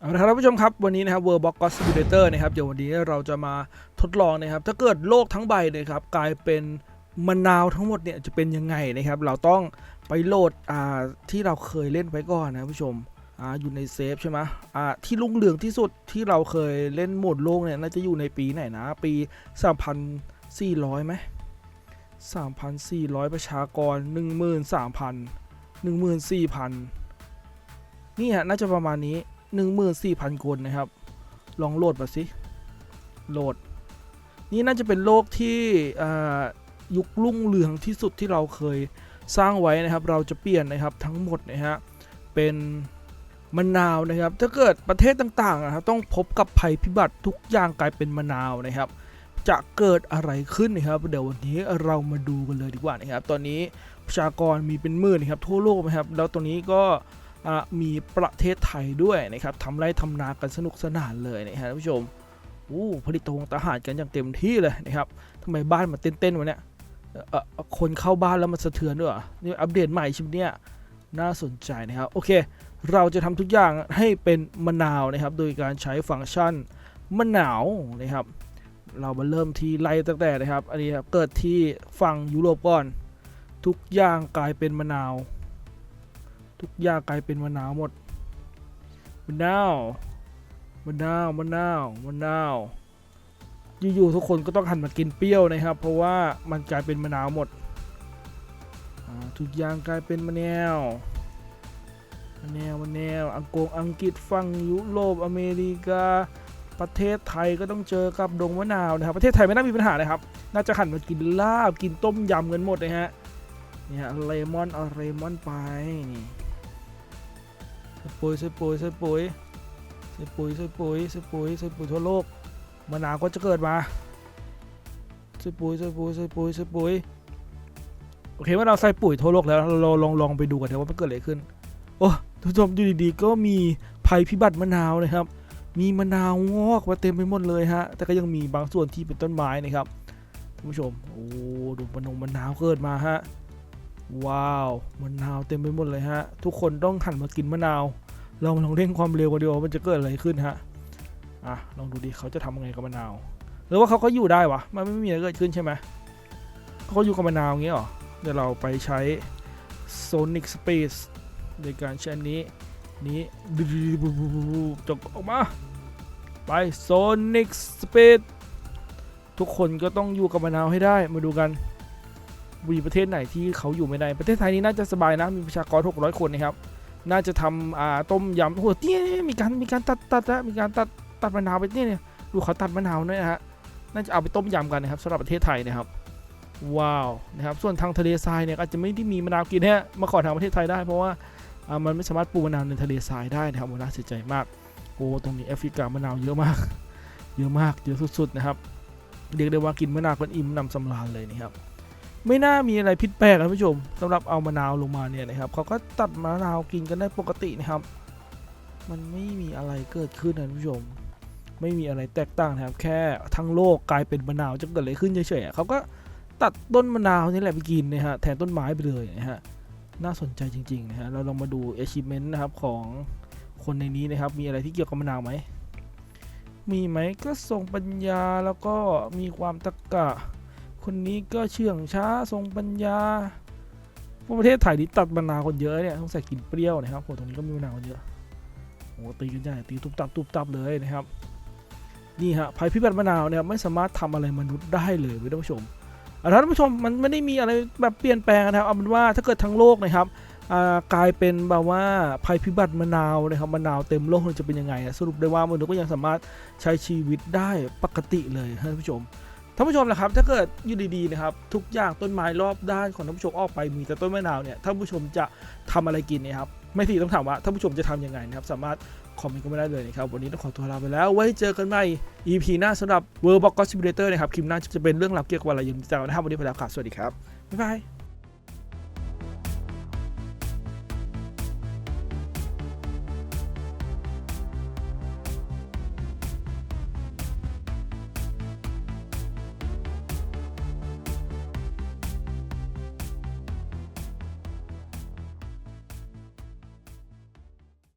เอาละครับท่านผู้ชมครับวันนี้นะครับ World Box God Simulator นะครับเดี๋ยววันนี้เราจะมาทดลองนะครับ ถ้าเกิดโลกทั้งใบนะครับกลายเป็นมะนาวทั้งหมดเนี่ยจะเป็นยังไงนะครับ เราต้องไปโหลดอ่าที่เราเคยเล่นไว้ก่อนนะผู้ชมอ่าอยู่ในเซฟใช่ไหมอ่าที่รุ่งเรืองที่สุดที่เราเคยเล่นโหมดโลกเนี่ยน่าจะอยู่ในปีไหนนะ ปี 3,400ไหม3,400 ประชากร 13,000 14,000นี่ฮะน่าจะประมาณนี้ 14,000 คนนะครับ ลองโหลดมาสิ โหลด นี่น่าจะเป็นโลกที่ยุครุ่งเรืองที่สุดที่เราเคยสร้างไว้นะครับ เราจะเปลี่ยนนะครับทั้งหมดนะฮะ เป็นมะนาวนะครับ ถ้าเกิดประเทศต่างๆนะครับต้องพบกับภัยพิบัติทุกอย่างกลายเป็นมะนาวนะครับ จะเกิดอะไรขึ้นนะครับ เดี๋ยววันนี้เรามาดูกันเลยดีกว่านะครับ ตอนนี้ประชากรมีเป็นหมื่นนะครับทั่วโลกนะครับ แล้วตัวนี้ก็ มีประเทศไทยด้วยนะครับทำไรทำนากันสนุกสนานเลยนะครับท่านผู้ชมอู้ผลิตทงทหารกันอย่างเต็มที่เลยนะครับทำไมบ้านมันเต้นๆวะเนี่ยคนเข้าบ้านแล้วมันสะเทือนด้วยอนี่อัปเดตใหม่ชิปเนี่ยน่าสนใจนะครับโอเค เราจะทำทุกอย่างให้เป็นมะนาวนะครับ โดยการใช้ฟังก์ชันมะนาวนะครับ เรามาเริ่มที่ไล่ตั้งแต่นะครับ อันนี้ครับเกิดที่ฝั่งยุโรปก่อน ทุกอย่างกลายเป็นมะนาว ทุกอย่างกลายเป็นมะนาวหมดมะนาวมะนาวมะนาวมะนาวอยู่ๆทุกคนก็ต้องหันมากินเปรี้ยวนะครับ เพราะว่ามันกลายเป็นมะนาวหมดทุกอย่างกลายเป็นมะนาวมะนาวมะนาวอังกฤษอังกฤษฝั่งยุโรปอเมริกาประเทศไทยก็ต้องเจอกับดงมะนาวนะครับ ประเทศไทยไม่น่ามีปัญหาเลยครับ น่าจะหันมากินลาบกินต้มยำกันหมดเลยฮะเนี่ยเลมอนเอาเลมอนไปนี่ ใส่ปุ๋ยใส่ปุ๋ยใส่ปุ๋ยใส่ปุ๋ยใส่ปุ๋ยใส่ปุ๋ยใส่ปุ๋ยทั่วโลกมะนาวก็จะเกิดมาใส่ปุ๋ยใส่ปุ๋ยใส่ปุ๋ยใส่ปุ๋ยโอเคว่าเราใส่ปุ๋ยทั่วโลกแล้วเราลองลองไปดูกันเถอะว่ามันเกิดอะไรขึ้น โอ้ทุกผู้ชมอยู่ดีๆก็มีภัยพิบัติมะนาวนะครับ มีมะนาวงอกมาเต็มไปหมดเลยฮะ แต่ก็ยังมีบางส่วนที่เป็นต้นไม้นะครับท่านผู้ชม โอ้ดูมะนงมะนาวเกิดมาฮะ ว้าวมะนาวเต็มไปหมดเลยฮะ ทุกคนต้องหันมากินมะนาว เรามาลองเร่งความเร็วกันดีว่ามันจะเกิดอะไรขึ้นฮะอะลองดูดิเขาจะทำยังไงกับมะนาวหรือว่าเขาก็อยู่ได้วะมันไม่มีอะไรเกิดขึ้นใช่ไหมเขาอยู่กับมะนาวอย่างเงี้ยเหรอเดี๋ยวเราไปใช้ Sonic Space โดยการใช้นนี้นี้จบออกมาไป Sonic Space ทุกคนก็ต้องอยู่กับมะนาวให้ได้มาดูกันมีประเทศไหนที่เขาอยู่ไม่ได้ ประเทศไทยนี้น่าจะสบายนะ มีประชากร 600 คนนะครับ น่าจะทำอ่าต้มยำโอ้โหเนี่ยมีการมีการตัดตัดนะมีการตัดตัดมะนาวไปเนี่ยเนี่ยดูเขาตัดมะนาวด้วยนะฮะน่าจะเอาไปต้มยำกันนะครับสำหรับประเทศไทยนะครับว้าวนะครับส่วนทางทะเลทรายเนี่ยอาจจะไม่ได้มีมะนาวกินฮะมาขอทางประเทศไทยได้เพราะว่าอ่ามันไม่สามารถปลูกมะนาวในทะเลทรายได้นะครับน่าเสียใจมากโอ้ตรงนี้แอฟริกามะนาวเยอะมาก เยอะมากเยอะสุดๆนะครับเรียกได้ว่ากินมะนาวกันอิ่มนำสำราญเลยนะครับ ไม่น่ามีอะไรผิดแปลกนะท่านผู้ชมสำหรับเอามะนาวลงมาเนี่ยนะครับเขาก็ตัดมะนาวกินกันได้ปกตินะครับ มันไม่มีอะไรเกิดขึ้นนะท่านผู้ชม ไม่มีอะไรแตกต่างนะครับ แค่ทั้งโลกกลายเป็นมะนาวจะเกิดอะไรขึ้นเฉยๆเขาก็ตัดต้นมะนาวนี่แหละไปกินนะฮะแทนต้นไม้ไปเลยนะฮะน่าสนใจจริงๆนะฮะเราลองมาดู achievement นะครับของคนในนี้นะครับ มีอะไรที่เกี่ยวกับมะนาวไหมมีไหมก็ทรงปัญญาแล้วก็มีความตะกะ คนนี้ก็เชื่องช้าทรงปัญญาพวกประเทศไทยนี่ตัดมะนาวคนเยอะเนี่ยต้องใส่กลิ่นเปรี้ยวนะครับโหตรงนี้ก็มีมะนาวเยอะโอ้ตีกันใหญ่ตีตุบตับตุบตับเลยนะครับนี่ฮะภัยพิบัติมะนาวเนี่ยไม่สามารถทำอะไรมนุษย์ได้เลยท่านผู้ชมอ่ท่านผู้ชมมันไม่ได้มีอะไรแบบเปลี่ยนแปลงนะครับเอาเป็นว่าถ้าเกิดทั้งโลกนะครับกลายเป็นแบบว่าภัยพิบัติมะนาวนะครับมะนาวเต็มโลกจะเป็นยังไงอะสรุปได้ว่ามนุษย์ก็ยังสามารถใช้ชีวิตได้ปกติเลยท่านผู้ชม ท่านผู้ชมนะครับถ้าเกิดอยู่ดีๆนะครับทุกอย่างต้นไม้รอบด้านของท่านผู้ชมออกไปมีแต่ต้นมะนาวเนี่ยท่านผู้ชมจะทำอะไรกินเนะครับไม่ทีต้องถามว่าท่านผู้ชมจะทำยังไงนะครับสามารถคอมเมนต์ก็ไม่ได้เลยนะครับวันนี้ต้องขอตัวลาไปแล้ว ไว้เจอกันใหม่ EP หน้าสำหรับ World Box Simulator นะครับคลิปหน้าจะเป็นเรื่องราวเกี่ยวกับอะไรอยังจะนะครับวันนี้ไปแล้วครับสวัสดีครับบ๊ายบาย